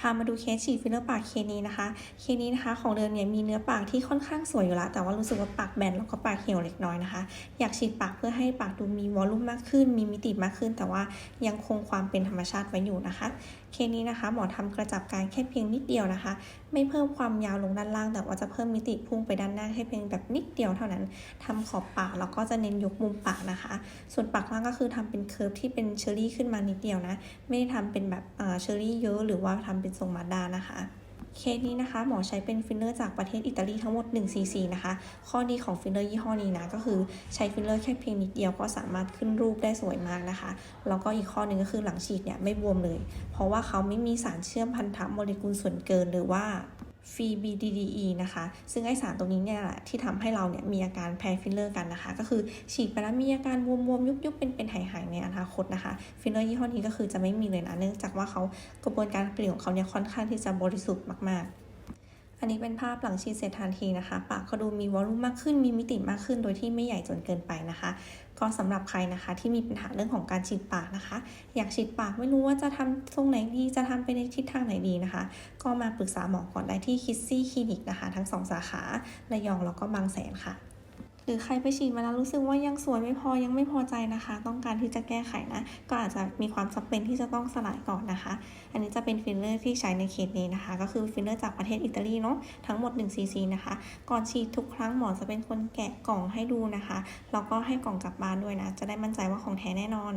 พามาดูเคสฉีดฟิลเลอร์ปากเคสนี้นะคะ เคสนี้นะคะ ของเดิมเนี่ยมีเนื้อปากที่ค่อนข้างสวยอยู่แล้ว แต่ว่ารู้สึกว่าปากแบนแล้วก็ปากเหี่ยวเล็กน้อยนะคะ อยากฉีดปากเพื่อให้ปากดูมีวอลลุ่มมากขึ้น มีมิติมากขึ้น แต่ว่ายังคงความเป็นธรรมชาติไว้อยู่นะคะ เคสนี้นะคะ หมอทำกระจับกายแค่เพียงนิดเดียวนะคะ ไม่เพิ่มความยาวลงด้านล่าง แต่ว่าจะเพิ่มมิติพุ่งไปด้านหน้าให้เพียงแบบนิดเดียวเท่านั้นทำขอบปากแล้วก็จะเน้นยกมุมปากนะคะ ส่วนปากล่างก็คือทำเป็นเคิร์ฟที่เป็นเชอรี่ขึ้นมานิดเดียวนะ ไม่ได้ทำเป็นแบบเชอรี่เยอะหรือว่าทำเป็นทรงมาดานะคะเคสนี้นะคะหมอใช้เป็นฟิลเลอร์จากประเทศอิตาลีทั้งหมด1 cc นะคะ ข้อดีของฟิลเลอร์ยี่ห้อนี้นะก็คือใช้ฟิลเลอร์แค่เพียงนิดเดียวก็สามารถขึ้นรูปได้สวยมากนะคะ แล้วก็อีกข้อหนึ่งก็คือหลังฉีดเนี่ยไม่บวมเลย เพราะว่าเขาไม่มีสารเชื่อมพันธะโมเลกุลส่วนเกินหรือว่า ฟรีดีีนะคะ ซึ่งไอสารตรงนี้เนี่ยแหละที่ทำให้เราเนี่ยมีอาการแพ้ฟิลเลอร์กันนะคะ ก็คือฉีดไปแล้วมีอาการบวมๆ ยุบๆ เป็นๆหายๆในอนาคตนะคะ ฟิลเลอร์ยี่ห้อนี้ก็คือจะไม่มีเลยนะ เนื่องจากว่าเขากระบวนการผลิตของเขาเนี่ยค่อนข้างที่จะบริสุทธิ์มากๆ อันนี้เป็นภาพหลังฉีดเสร็จทันทีนะคะ ปากก็ดูมีวอลลุ่มมากขึ้น มีมิติมากขึ้น โดยที่ไม่ใหญ่จนเกินไปนะคะ ก็สำหรับใครนะคะที่มีปัญหาเรื่องของการฉีดปากนะคะ อยากฉีดปากไม่รู้ว่าจะทำทรงไหนดี จะทำไปในทิศทางไหนดีนะคะ ก็มาปรึกษาหมอก่อนได้ที่คิสซี่คลินิกนะคะ ทั้งสองสาขาระยองแล้วก็บางแสนค่ะ หรือใครไปฉีดมาแล้วรู้สึกว่ายังสวยไม่พอยังไม่พอใจนะคะ ต้องการที่จะแก้ไขนะ ก็อาจจะมีความจำเป็นที่จะต้องสลายก่อนนะคะ อันนี้จะเป็นฟิลเลอร์ที่ใช้ในเคสนี้นะคะ ก็คือฟิลเลอร์จากประเทศอิตาลีเนาะทั้งหมด1 cc นะคะ ก่อนฉีดทุกครั้งหมอจะเป็นคนแกะกล่องให้ดูนะคะแล้วก็ให้กล่องกลับบ้านด้วยนะ จะได้มั่นใจว่าของแท้แน่นอน